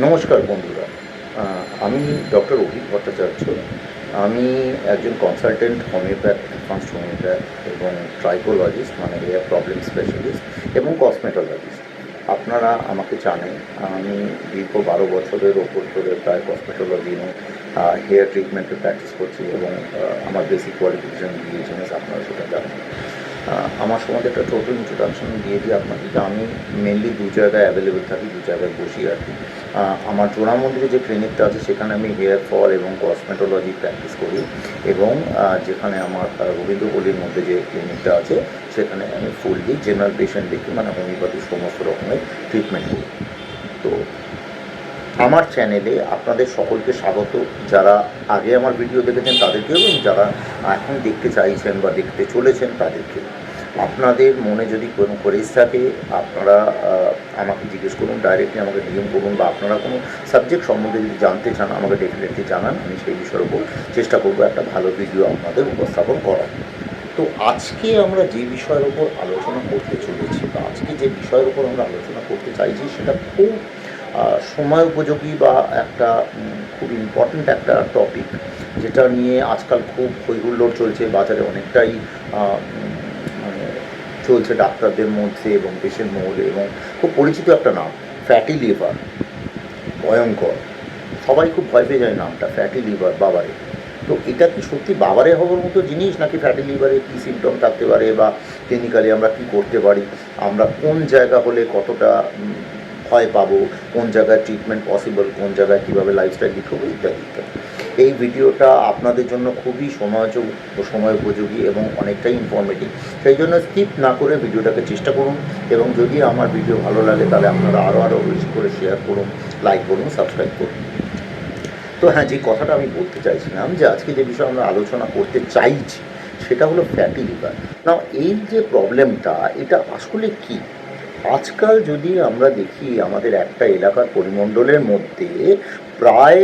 নমস্কার বন্ধুরা। আমি ডক্টর অভিক ভট্টাচার্য। আমি একজন কনসালটেন্ট হোমিওপ্যাথ অ্যাডভান্সড হোমিওপ্যাথ এবং ট্রাইকোলজিস্ট মানে হেয়ার প্রবলেম স্পেশালিস্ট এবং কসমেটোলজিস্ট আপনারা আমাকে জানেন, আমি দীর্ঘ বারো বছরের ওপর ধরে প্রায় কসমেটোলজি এবং হেয়ার ট্রিটমেন্টের প্র্যাকটিস করছি এবং আমার বেসিক কোয়ালিফিকেশন বিএচএমএস আপনারা সেটা জানেন। আমার সমাজে একটা টোটাল ইন্ট্রোডাকশন দিয়ে দিই আপনাকে আমি মেনলি দু জায়গায় অ্যাভেলেবেল থাকি, দু জায়গায় বসি আর কি। আমার জোড়া মন্দিরে যে ক্লিনিকটা আছে, সেখানে আমি হেয়ার ফল এবং কসমেটোলজি প্র্যাকটিস করি এবং যেখানে আমার রবীন্দ্রপল্লির মধ্যে যে ক্লিনিকটা আছে, সেখানে আমি ফুললি জেনারেল পেশেন্ট দেখি মানে হোমিওপ্যাথির সমস্ত রকমের ট্রিটমেন্ট করি। তো আমার চ্যানেলে আপনাদের সকলকে স্বাগত। যারা আগে আমার ভিডিও দেখেছেন, তাদেরকেও এবং যারা এখন দেখতে চাইছেন বা দেখতে চলেছেন তাদেরকে আপনাদের মনে যদি কোনো কোয়েরিজ থাকে, আপনারা আমাকে জিজ্ঞেস করুন ডাইরেক্টলি আমাকে ডিএম করুন বা আপনারা কোনো সাবজেক্ট সম্বন্ধে যদি জানতে চান, আমাকে ডেফিনেটলি জানান, আমি সেই বিষয়ের উপর চেষ্টা করব একটা ভালো ভিডিও আপনাদের উপস্থাপন করার। তো আজকে আমরা যে বিষয়ের উপর আলোচনা করতে চলেছি বা আজকে যে বিষয়ের উপর আমরা আলোচনা করতে চাইছি, সেটা খুব সময় উপযোগী বা একটা খুব ইম্পর্ট্যান্ট একটা টপিক যেটা নিয়ে আজকাল খুব হৈহুল্লোড় চলছে, বাজারে অনেকটাই চলছে ডাক্তারদের মধ্যে এবং পেশেন্ট মহলে এবং খুব পরিচিত একটা নাম ফ্যাটি লিভার ভয়ঙ্কর। সবাই খুব ভয় পেয়ে যায় নামটা ফ্যাটি লিভার বাবারে। তো এটা কি সত্যি বাবারে হওয়ার মতো জিনিস নাকি ফ্যাটি লিভারে কী সিমটম থাকতে পারে বা ক্লিনিক্যালি আমরা কি করতে পারি? আমরা কোন জায়গা হলে কতটা ভয় পাবো? কোন জায়গায় ট্রিটমেন্ট পসিবল কোন জায়গায় কীভাবে লাইফস্টাইল হবে ইত্যাদি ইত্যাদি। এই ভিডিওটা আপনাদের জন্য খুবই সময়যোগ সময় উপযোগী এবং অনেকটাই ইনফরমেটিভ সেই জন্য স্কিপ না করে ভিডিওটাকে চেষ্টা করুন এবং যদি আমার ভিডিও ভালো লাগে, তাহলে আপনারা আরও আরও বেশি করে শেয়ার করুন লাইক করুন সাবস্ক্রাইব করুন। তো হ্যাঁ যে কথাটা আমি বলতে চাইছিলাম যে আজকে যে বিষয়ে আমরা আলোচনা করতে চাইছি, সেটা হলো ফ্যাটি লিভার না এই যে প্রবলেমটা এটা আসলে কি? আজকাল যদি আমরা দেখি আমাদের একটা এলাকার পরিমণ্ডলের মধ্যে প্রায়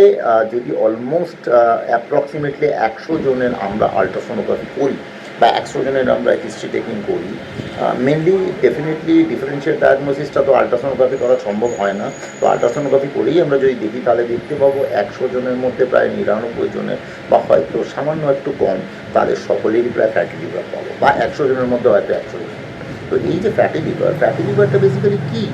যদি অলমোস্ট অ্যাপ্রক্সিমেটলি একশো জনের আমরা আলট্রাসোনোগ্রাফি করি বা একশো জনের আমরা হিস্ট্রি টেকিং করি মেনলি ডেফিনেটলি ডিফারেন্সিয়াল ডায়াগনোসিসটা তো আলট্রাসোনোগ্রাফি করা সম্ভব হয় না। তো আলট্রাসোনোগ্রাফি করেই আমরা যদি দেখি, তাহলে দেখতে পাবো একশো জনের মধ্যে প্রায় নিরানব্বই জনের বা হয়তো সামান্য একটু কম, তাদের সকলেরই প্রায় ফ্যাটি লিভার পাবো বা একশো জনের মধ্যে হয়তো একশো জন তো এই যে ফ্যাটি লিভার ফ্যাটি লিভারটা বেসিক্যালি কী?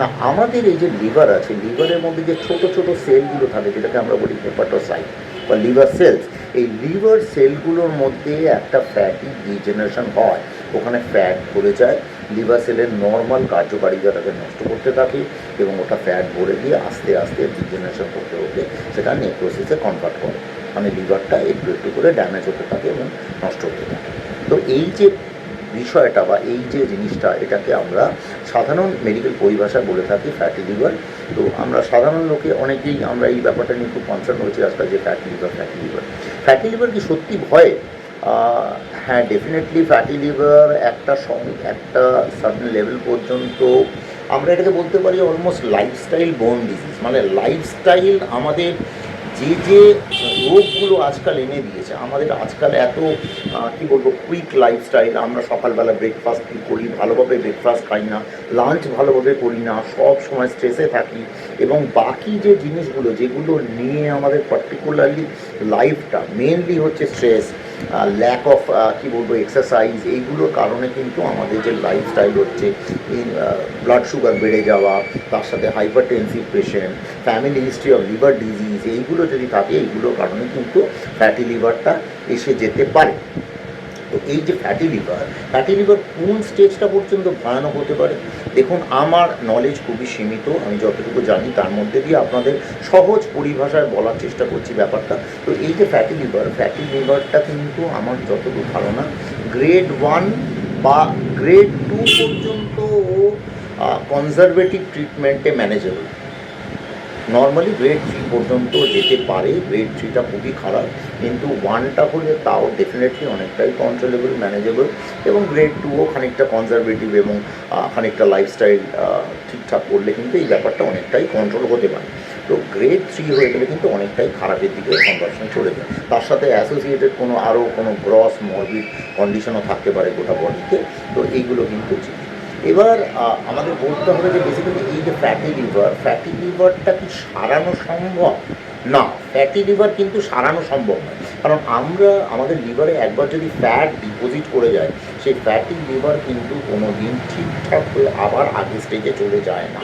না, আমাদের এই যে লিভার আছে লিভারের মধ্যে যে ছোট ছোট সেলগুলো থাকে, যেটাকে আমরা বলি হেপাটোসাইট বা লিভার সেলস এই লিভার সেলগুলোর মধ্যে একটা ফ্যাটি ডিজেনারেশন হয়। ওখানে ফ্যাট ভরে যায় লিভার সেলের নর্মাল কার্যকারিতাটাকে নষ্ট করতে থাকে এবং ওটা ফ্যাট ভরে দিয়ে আস্তে আস্তে ডিজেনারেশন করতে হতে সেটা নেক্রোসিসে কনভার্ট করে। মানে লিভারটা একটু একটু করে ড্যামেজ হতে থাকে এবং নষ্ট হতে থাকে। তো এই যে বিষয়টা বা এই যে জিনিসটা, এটাকে আমরা সাধারণ মেডিকেল পরিভাষায় বলে থাকি ফ্যাটি লিভার তো আমরা সাধারণ লোকে অনেকেই আমরা এই ব্যাপারটা নিয়ে খুব কনসার্ন হয়েছি আজকাল যে fatty liver fatty liver fatty liver কি সত্যি ভয়? হ্যাঁ ডেফিনেটলি ফ্যাটি লিভার একটা সং একটা সার্টেন লেভেল পর্যন্ত আমরা এটাকে বলতে পারি অলমোস্ট লাইফস্টাইল বোন ডিজিজ মানে লাইফস্টাইল আমাদের যে যে রোগগুলো আজকাল এনে দিয়েছে, আমাদের আজকাল এত কী বলব কুইক লাইফস্টাইল আমরা সকালবেলা ব্রেকফাস্ট করি, ভালোভাবে ব্রেকফাস্ট খাই না লাঞ্চ ভালোভাবে করি না, সব সময় স্ট্রেসে থাকি এবং বাকি যে জিনিসগুলো, যেগুলো নিয়ে আমাদের পার্টিকুলারলি লাইফটা মেনলি হচ্ছে স্ট্রেস ল্যাক অফ কী বলব এক্সারসাইজ এইগুলোর কারণে কিন্তু আমাদের যে লাইফস্টাইল হচ্ছে ব্লাড সুগার বেড়ে যাওয়া, তার সাথে hypertensive patient family history of liver disease এইগুলো যদি থাকে, এইগুলোর কারণে কিন্তু ফ্যাটি লিভারটা এসে যেতে পারে। তো এই যে ফ্যাটি লিভার ফ্যাটি লিভার কোন স্টেজটা পর্যন্ত ভয়ানক হতে পারে? দেখুন, আমার নলেজ খুবই সীমিত, আমি যতটুকু জানি তার মধ্যে দিয়ে আপনাদের সহজ পরিভাষায় বলার চেষ্টা করছি ব্যাপারটা। তো এই যে ফ্যাটি লিভার ফ্যাটি লিভারটা কিন্তু আমার যতটুকু ধারণা গ্রেড ওয়ান বা গ্রেড টু পর্যন্ত ও কনজারভেটিভ ট্রিটমেন্টে ম্যানেজেবল নর্মালি গ্রেড থ্রি পর্যন্ত যেতে পারে গ্রেড থ্রিটা খুবই খারাপ, কিন্তু ওয়ানটা হলে তাও ডেফিনেটলি অনেকটাই কন্ট্রোলেবল ম্যানেজেবল এবং গ্রেড টুও খানিকটা কনজারভেটিভ এবং খানিকটা লাইফস্টাইল ঠিকঠাক করলে কিন্তু এই ব্যাপারটা অনেকটাই কন্ট্রোল হতে পারে। তো গ্রেড থ্রি হয়ে গেলে কিন্তু অনেকটাই খারাপের দিকে কনভার্সন চলে যায়। তার সাথে অ্যাসোসিয়েটেড কোনো আরও কোনো গ্রস মরবিড কন্ডিশনও থাকতে পারে গোটা বডিতে তো এইগুলো কিন্তু এবার আমাদের বলতে হবে যে বেসিক্যালি এই যে ফ্যাটি লিভার ফ্যাটি লিভারটা কি সারানো সম্ভব? না ফ্যাটি লিভার কিন্তু সারানো সম্ভব নয়। কারণ আমরা, আমাদের লিভারে একবার যদি ফ্যাট ডিপোজিট করে যায়, সেই ফ্যাটি লিভার কিন্তু কোনো দিন ঠিকঠাক হয়ে আবার আগের স্টেজে চলে যায় না।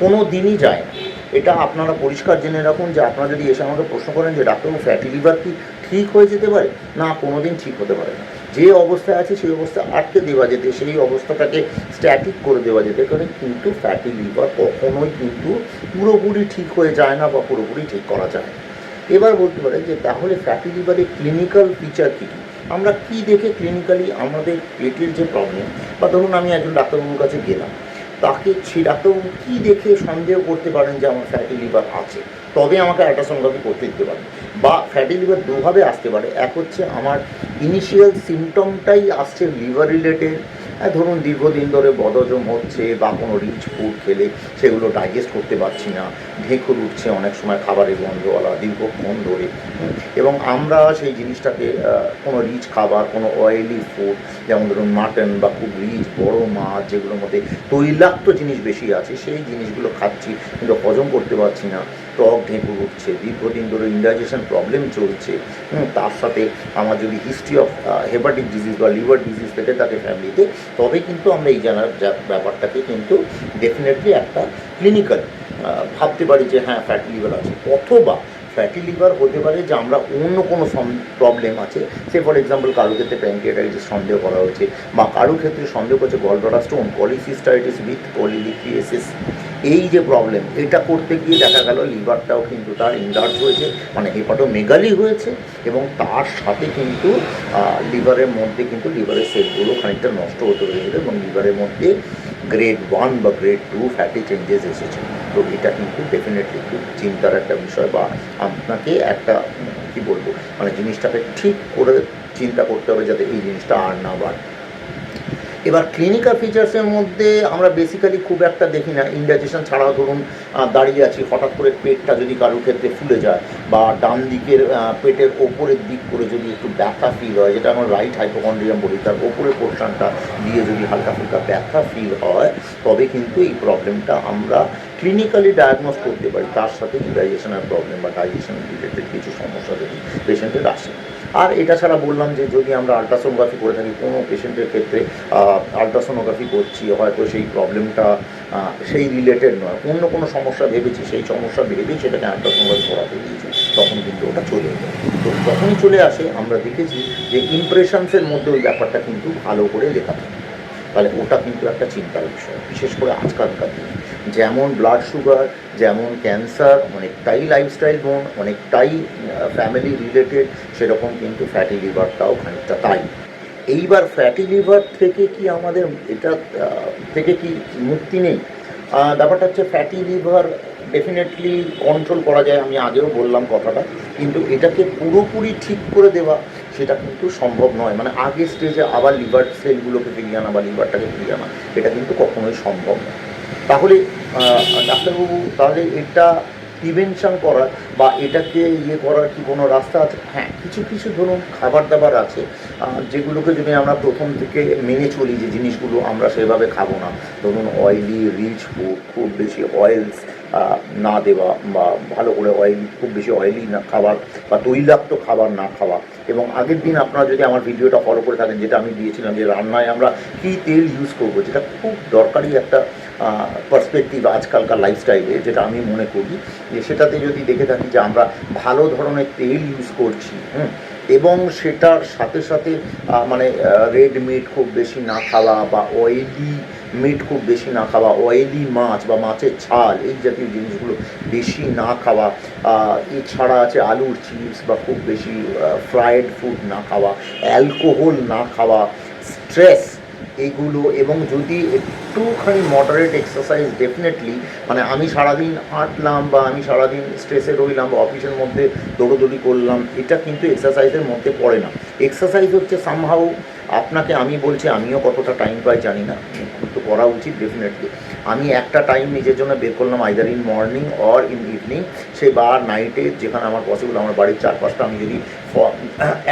কোনো দিনই যায় না। এটা আপনারা পরিষ্কার জেনে রাখুন যে আপনারা যদি এসে আমাকে প্রশ্ন করেন যে, ডাক্তারবাবু ফ্যাটি লিভার কি ঠিক হয়ে যেতে পারে? না কোনো দিন ঠিক হতে পারে না। যে অবস্থায় আছে, সেই অবস্থায় আটকে দেওয়া যেতে, সেই অবস্থাটাকে স্ট্যাটিক করে দেওয়া যেতে পারে। কিন্তু ফ্যাটি লিভার কখনোই কিন্তু পুরোপুরি ঠিক হয়ে যায় না বা পুরোপুরি ঠিক করা যায় না। এবার বলতে পারে যে, তাহলে ফ্যাটি লিভারের ক্লিনিক্যাল ফিচার কী কী? আমরা কি দেখে ক্লিনিক্যালি আমাদের পেটের যে প্রবলেম বা ধরুন আমি একজন ডাক্তারবাবুর কাছে গেলাম। তাকে ডাক্তারবাবু কী দেখে সন্দেহ করতে পারেন যে আমার ফ্যাটি লিভার আছে? তবে আমাকে অ্যাল্ট্রাসোনোগ্রাফি করতে দিতে পারেন। বা ফ্যাটি লিভার দুভাবে আসতে পারে। এক হচ্ছে আমার ইনিশিয়াল সিমটমটাই আসছে লিভার রিলেটেড ধরুন দীর্ঘদিন ধরে বদজম হচ্ছে বা কোনো রিচ ফুড খেলে সেগুলো ডাইজেস্ট করতে পারছি না ঢেঁকুর উঠছে অনেক সময় খাবারের গন্ধওয়ালা, দীর্ঘক্ষণ ধরে। এবং আমরা সেই জিনিসটাকে কোনো রিচ খাবার, কোনো অয়েলি ফুড যেমন ধরুন মাটন বা খুব রিচ বড় মাছ, যেগুলোর মধ্যে তৈলাক্ত জিনিস বেশি আছে, সেই জিনিসগুলো খাচ্ছি, কিন্তু হজম করতে পারছি না। টক ঢেঁকুর উঠছে দীর্ঘদিন ধরে ইন্ডাইজেশন প্রবলেম চলছে তার সাথে আমার যদি হিস্ট্রি অফ হেপাটিক ডিজিজ বা লিভার ডিজিজ থেকে থাকে ফ্যামিলিতে তবে কিন্তু আমরা এই জানার ব্যাপারটাকে কিন্তু ডেফিনেটলি একটা ক্লিনিক্যাল ভাবতে পারি যে হ্যাঁ ফ্যাটি লিভার আছে। অথবা ফ্যাটি লিভার হতে পারে যে আমরা অন্য কোনো প্রবলেম আছে। সে ফর এক্সাম্পল কারও ক্ষেত্রে প্যাঙ্কিয়াটাইটিস সন্দেহ করা হয়েছে বা কারও ক্ষেত্রে সন্দেহ করছে গলডরা স্টোন পলিসিস্টাইটিস উইথ পলিলিথিয়েসিস এই যে প্রবলেম এটা করতে গিয়ে দেখা গেল লিভারটাও কিন্তু তার ইনলার্জ হয়েছে মানে হেপাটোমেগালি হয়েছে এবং তার সাথে কিন্তু লিভারের মধ্যে কিন্তু লিভারের সেলগুলো খানিকটা নষ্ট হতে হয়েছিল এবং লিভারের মধ্যে গ্রেড ওয়ান বা গ্রেড টু ফ্যাটি চেঞ্জেস এসেছে। তো এটা কিন্তু ডেফিনেটলি খুব চিন্তার একটা বিষয় বা আপনাকে একটা, কি বলব মানে জিনিসটাকে ঠিক করে চিন্তা করতে হবে যাতে এই জিনিসটা আর না বাড়ে। এবার ক্লিনিক্যাল ফিচার্সের মধ্যে আমরা বেসিক্যালি খুব একটা দেখি না। ইন্ডাইজেশন ছাড়াও ধরুন দাঁড়িয়ে আছি, হঠাৎ করে পেটটা যদি কারোর ক্ষেত্রে ফুলে যায় বা ডান দিকের পেটের ওপরের দিক করে যদি একটু ব্যথা ফিল হয়, যেটা আমরা রাইট হাইপোকন্ড্রিয়াম বলি, তার ওপরের পোর্শনটা দিয়ে যদি হালকা ফুলকা ব্যথা ফিল হয়, তবে কিন্তু এই প্রবলেমটা আমরা ক্লিনিক্যালি ডায়াগনোস করতে পারি, তার সাথে ইন্ডাইজেশনের প্রবলেম বা ডাইজেশন রিলেটেড কিছু সমস্যা যদি পেশেন্টের আসে। আর এটা ছাড়া বললাম যে যদি আমরা আলট্রাসোনোগ্রাফি করে থাকি, কোনো পেশেন্টের ক্ষেত্রে আলট্রাসোনোগ্রাফি করছি, হয়তো সেই প্রবলেমটা সেই রিলেটেড নয়। অন্য কোনো সমস্যা ভেবেছি, সেই সমস্যা ভেবেই সেটাকে আলট্রাসোনোগ্রাফি করাতে দিয়েছি, তখন কিন্তু ওটা চলে যায়। তো যখনই চলে আসে, আমরা দেখেছি যে ইমপ্রেশনসের মধ্যে ওই ব্যাপারটা কিন্তু ভালো করে লেখা থাকে। তাহলে ওটা কিন্তু একটা চিন্তার বিষয়, বিশেষ করে আজকালকার দিনে। যেমন ব্লাড সুগার যেমন ক্যান্সার অনেকটাই লাইফস্টাইল বোন অনেকটাই ফ্যামিলি রিলেটেড সেরকম কিন্তু ফ্যাটি লিভারটাও খানিকটা তাই। এইবার ফ্যাটি লিভার থেকে কি আমাদের এটা থেকে কি মুক্তি নেই? ব্যাপারটা হচ্ছে ফ্যাটি লিভার ডেফিনেটলি কন্ট্রোল করা যায়, আমি আগেও বললাম কথাটা। কিন্তু এটাকে পুরোপুরি ঠিক করে দেওয়া সেটা কিন্তু সম্ভব নয়। মানে আগের স্টেজে আবার লিভার সেলগুলোকে ফিরিয়ে আনা বা লিভারটাকে ফিরিয়ে আনা, এটা কিন্তু কখনোই সম্ভব নয়। তাহলে ডাক্তারবাবু, তাহলে এটা প্রিভেনশন করার বা এটাকে ইয়ে করার কি কোনো রাস্তা আছে? হ্যাঁ কিছু কিছু ধরুন খাবার দাবার আছে যেগুলোকে যদি আমরা প্রথম থেকে মেনে চলি যে জিনিসগুলো আমরা সেভাবে খাব না। ধরুন অয়েলি রিচ ফুড খুব বেশি অয়েলস না দেওয়া বা ভালো করে অয়েল খুব বেশি অয়েলি না খাবার বা তৈলাক্ত খাবার না খাওয়া। এবং আগের দিন আপনারা যদি আমার ভিডিওটা ফলো করে থাকেন, যেটা আমি দিয়েছিলাম যে রান্নায় আমরা কী তেল ইউজ করব, যেটা খুব দরকারি একটা পার্সপেক্টিভ আজকালকার লাইফস্টাইলে যেটা আমি মনে করি যে সেটাতে যদি দেখে থাকি যে আমরা ভালো ধরনের তেল ইউজ করছি, হুম, এবং সেটার সাথে সাথে মানে রেড মিট খুব বেশি না খাওয়া বা অয়েলি মিট খুব বেশি না খাওয়া অয়েলি মাছ বা মাছের ছাল এই জাতীয় জিনিসগুলো বেশি না খাওয়া। এছাড়া আছে আলুর চিপস বা খুব বেশি ফ্রায়েড ফুড না খাওয়া অ্যালকোহল না খাওয়া স্ট্রেস এগুলো এবং যদি একটুখানি মডারেট এক্সারসাইজ ডেফিনেটলি মানে আমি সারাদিন হাঁটলাম বা আমি সারাদিন স্ট্রেসে রইলাম বা অফিসের মধ্যে দৌড়োদৌড়ি করলাম, এটা কিন্তু এক্সারসাইজের মধ্যে পড়ে না। এক্সারসাইজ হচ্ছে সামহাও আপনাকে, আমি বলছি, আমিও কতটা টাইম পাই জানি না। কিন্তু করা উচিত ডেফিনেটলি আমি একটা টাইম নিজের জন্য বের করলাম either in morning or in evening সেই বা নাইটে যেখানে আমার পসিবল আমার বাড়ির চারপাশটা আমি যদি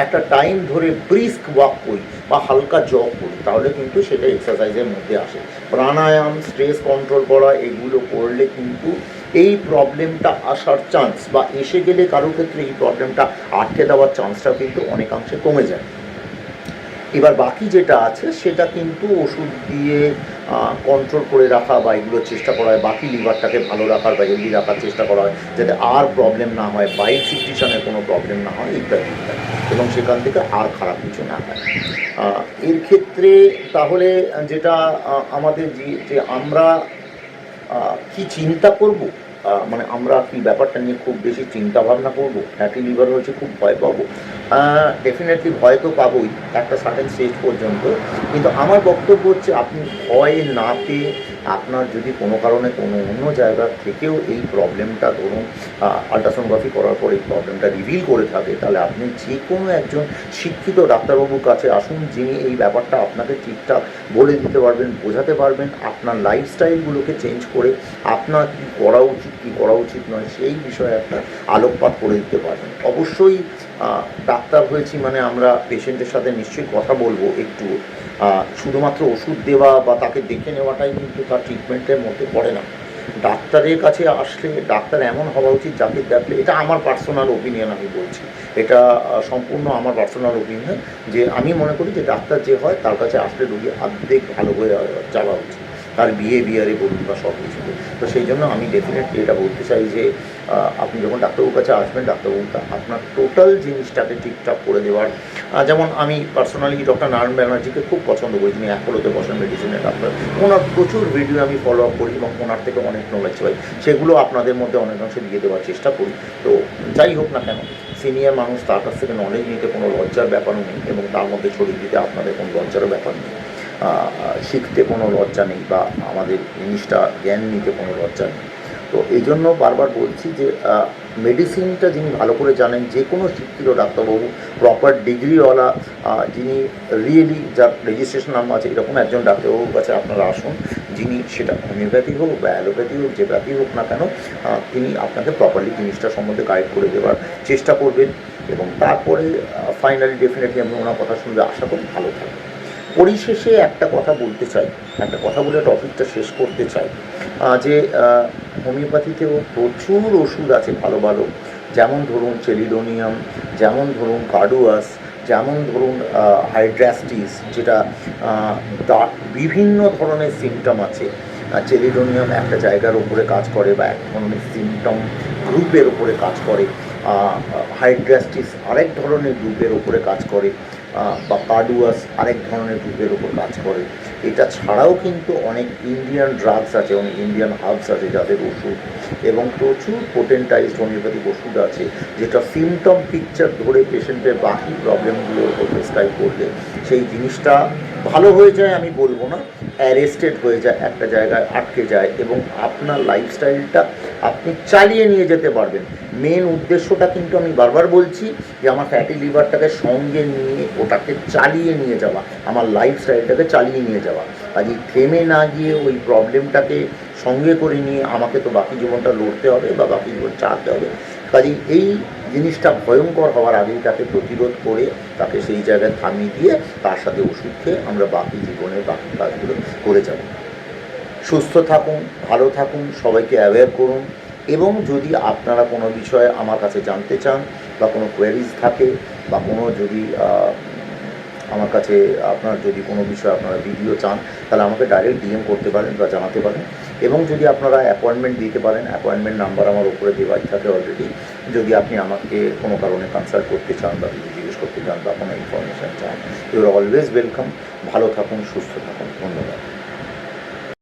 একটা টাইম ধরে ব্রিস্ক ওয়াক করি বা হালকা জগ করি, তাহলে কিন্তু সেটা এক্সারসাইজের মধ্যে আসে। প্রাণায়াম স্ট্রেস কন্ট্রোল করা, এগুলো করলে কিন্তু এই প্রবলেমটা আসার চান্স বা এসে গেলে কারোর ক্ষেত্রে এই প্রবলেমটা আটকে দেওয়ার চান্সটা কিন্তু অনেকাংশে কমে যায়। এবার বাকি যেটা আছে, সেটা কিন্তু ওষুধ দিয়ে কন্ট্রোল করে রাখা বা এগুলোর চেষ্টা করা হয়। বাকি লিভারটাকে ভালো রাখার বা হেলদি রাখার চেষ্টা করা হয়, যাতে আর প্রবলেম না হয় বাইল সিকটিশনের কোনো প্রবলেম না হয়, ইত্যাদি ইত্যাদি। এবং সেখান থেকে আর খারাপ কিছু না হয়। এর ক্ষেত্রে তাহলে যেটা আমাদের যে আমরা কি চিন্তা করব? মানে আমরা কি ব্যাপারটা নিয়ে খুব বেশি চিন্তা ভাবনা করব ফ্যাটি লিভার হয়েছে খুব ভয় পাবো। ডেফিনেটলি ভয় তো পাবোই, একটা সার্টেন স্টেজ পর্যন্ত। কিন্তু আমার বক্তব্য হচ্ছে আপনি ভয় না পেয়ে আপনার যদি কোনো কারণে কোনো অন্য জায়গা থেকেও এই প্রবলেমটা ধরুন আলট্রাসোনোগ্রাফি করার পর এই প্রবলেমটা রিভিল করে থাকে, তাহলে আপনি যে কোনো একজন শিক্ষিত ডাক্তারবাবুর কাছে আসুন, যিনি এই ব্যাপারটা আপনাকে ঠিকঠাক বলে দিতে পারবেন, বোঝাতে পারবেন, আপনার লাইফস্টাইলগুলোকে চেঞ্জ করে আপনার কী করা উচিত, কী করা উচিত নয়, সেই বিষয়ে একটা আলোকপাত করে দিতে পারবেন। অবশ্যই ডাক্তার হয়েছি মানে আমরা পেশেন্টের সাথে নিশ্চয়ই কথা বলব একটু। শুধুমাত্র ওষুধ দেওয়া বা তাকে দেখে নেওয়াটাই কিন্তু তার ট্রিটমেন্টের মধ্যে পড়ে না। ডাক্তারের কাছে আসলে ডাক্তার এমন হওয়া উচিত যাকে দেখলে, এটা আমার পার্সোনাল ওপিনিয়ন আমি বলছি। এটা সম্পূর্ণ আমার পার্সোনাল ওপিনিয়ন যে আমি মনে করি যে ডাক্তার যে হয় তার কাছে আসলে রুগী অর্ধেক ভালো হয়ে যাওয়া উচিত। তার বিহেভিয়ারে বলুন বা সব কিছুতে তো সেই জন্য আমি ডেফিনেটলি এটা বলতে চাই যে আপনি যখন ডাক্তারবাবুর কাছে আসবেন, ডাক্তারবাবু আপনার টোটাল জিনিসটাকে ঠিকঠাক করে দেওয়ার যেমন আমি পার্সোনালি ডক্টর নারায়ণ ব্যানার্জিকে খুব পছন্দ করি, যিনি অ্যাপোলোতে বসেন মেডিসিনের ডাক্তার ওনার প্রচুর ভিডিও আমি ফলো আপ করি এবং ওনার থেকে অনেক নলেজ পাই। সেগুলো আপনাদের মধ্যে অনেকাংশে দিয়ে দেওয়ার চেষ্টা করি। তো যাই হোক না কেন সিনিয়র মানুষ তার কাছ থেকে নলেজ নিতে কোনো লজ্জার ব্যাপারও নেই এবং তার মধ্যে ছড়িয়ে দিতে আপনাদের কোনো লজ্জারও ব্যাপার নেই। শিখতে কোনো লজ্জা নেই বা আমাদের জিনিসটা জ্ঞান নিতে কোনো লজ্জা নেই। তো এই জন্য বারবার বলছি যে মেডিসিনটা যিনি ভালো করে জানেন, যে কোনো শিক্ষিত ডাক্তারবাবু প্রপার ডিগ্রিওয়ালা যিনি রিয়েলি যার রেজিস্ট্রেশন নাম আছে, এরকম একজন ডাক্তারবাবুর কাছে আপনারা আসুন, যিনি সেটা হোমিওপ্যাথি হোক বা অ্যালোপ্যাথি হোক, যে ব্যাথি হোক না কেন তিনি আপনাকে প্রপারলি জিনিসটা সম্বন্ধে গাইড করে দেওয়ার চেষ্টা করবেন এবং তারপরে ফাইনালি ডেফিনেটলি আমি ওনার কথা শুনলে আশা করি ভালো থাকবে পরিশেষে একটা কথা বলতে চাই, একটা কথা বলে টপিকটা শেষ করতে চাই। যে হোমিওপ্যাথিতেও প্রচুর ওষুধ আছে ভালো ভালো। যেমন ধরুন চেলিডোনিয়াম যেমন ধরুন কার্ডুয়াস, যেমন ধরুন হাইড্রাস্টিস, যেটা বিভিন্ন ধরনের সিমটম আছে। চেলিডোনিয়াম একটা জায়গার উপরে কাজ করে বা এক ধরনের সিমটম গ্রুপের উপরে কাজ করে। হাইড্রাস্টিস আরেক ধরনের গ্রুপের উপরে কাজ করে। বা কার্ডুয়াস আরেক ধরনের গ্রুপের ওপর কাজ করে। এটা ছাড়াও কিন্তু অনেক ইন্ডিয়ান ড্রাগস আছে অনেক ইন্ডিয়ান হার্বস আছে যাদের ওষুধ এবং প্রচুর পোটেন্টাইজড হোমিওপ্যাথিক ওষুধ আছে, যেটা সিমটম পিকচার ধরে পেশেন্টের বাকি প্রবলেমগুলোর উপর প্রেসক্রাইব করলে সেই জিনিসটা ভালো হয়ে যায়, আমি বলব না। অ্যারেস্টেড হয়ে যায়, একটা জায়গায় আটকে যায় এবং আপনার লাইফস্টাইলটা আপনি চালিয়ে নিয়ে যেতে পারবেন। মেন উদ্দেশ্যটা কিন্তু আমি বারবার বলছি যে আমার ফ্যাটি লিভারটাকে সঙ্গে নিয়ে ওটাকে চালিয়ে নিয়ে যাওয়া, আমার লাইফস্টাইলটাকে চালিয়ে নিয়ে যাওয়া। কাজে থেমে না গিয়ে ওই প্রবলেমটাকে সঙ্গে করে নিয়ে আমাকে তো বাকি জীবনটা লড়তে হবে বা বাকি জীবন চালাতে হবে। কাজেই এই জিনিসটা ভয়ঙ্কর হওয়ার আগেই তাকে প্রতিরোধ করে তাকে সেই জায়গায় থামিয়ে দিয়ে তার সাথে ওষুধ খেয়ে আমরা বাকি জীবনের বাকি কাজগুলো করে যাব। সুস্থ থাকুন, ভালো থাকুন, সবাইকে অ্যাওয়্যার করুন এবং যদি আপনারা কোনো বিষয়ে আমার কাছে জানতে চান বা কোনো কোয়ারিজ থাকে বা কোনো যদি আমার কাছে আপনার যদি কোনো বিষয়ে আপনারা ভিডিও চান, তাহলে আমাকে ডাইরেক্ট ডিএম করতে পারেন বা জানাতে পারেন। এবং যদি আপনারা অ্যাপয়েন্টমেন্ট দিতে পারেন অ্যাপয়েন্টমেন্ট নাম্বার আমার উপরে দেওয়াই থাকে অলরেডি যদি আপনি আমাকে কোনো কারণে কনসাল্ট করতে চান বা কিছু জিজ্ঞেস করতে চান বা কোনো ইনফরমেশান চান ইউর অলওয়েজ ওয়েলকাম ভালো থাকুন, সুস্থ থাকুন। ধন্যবাদ।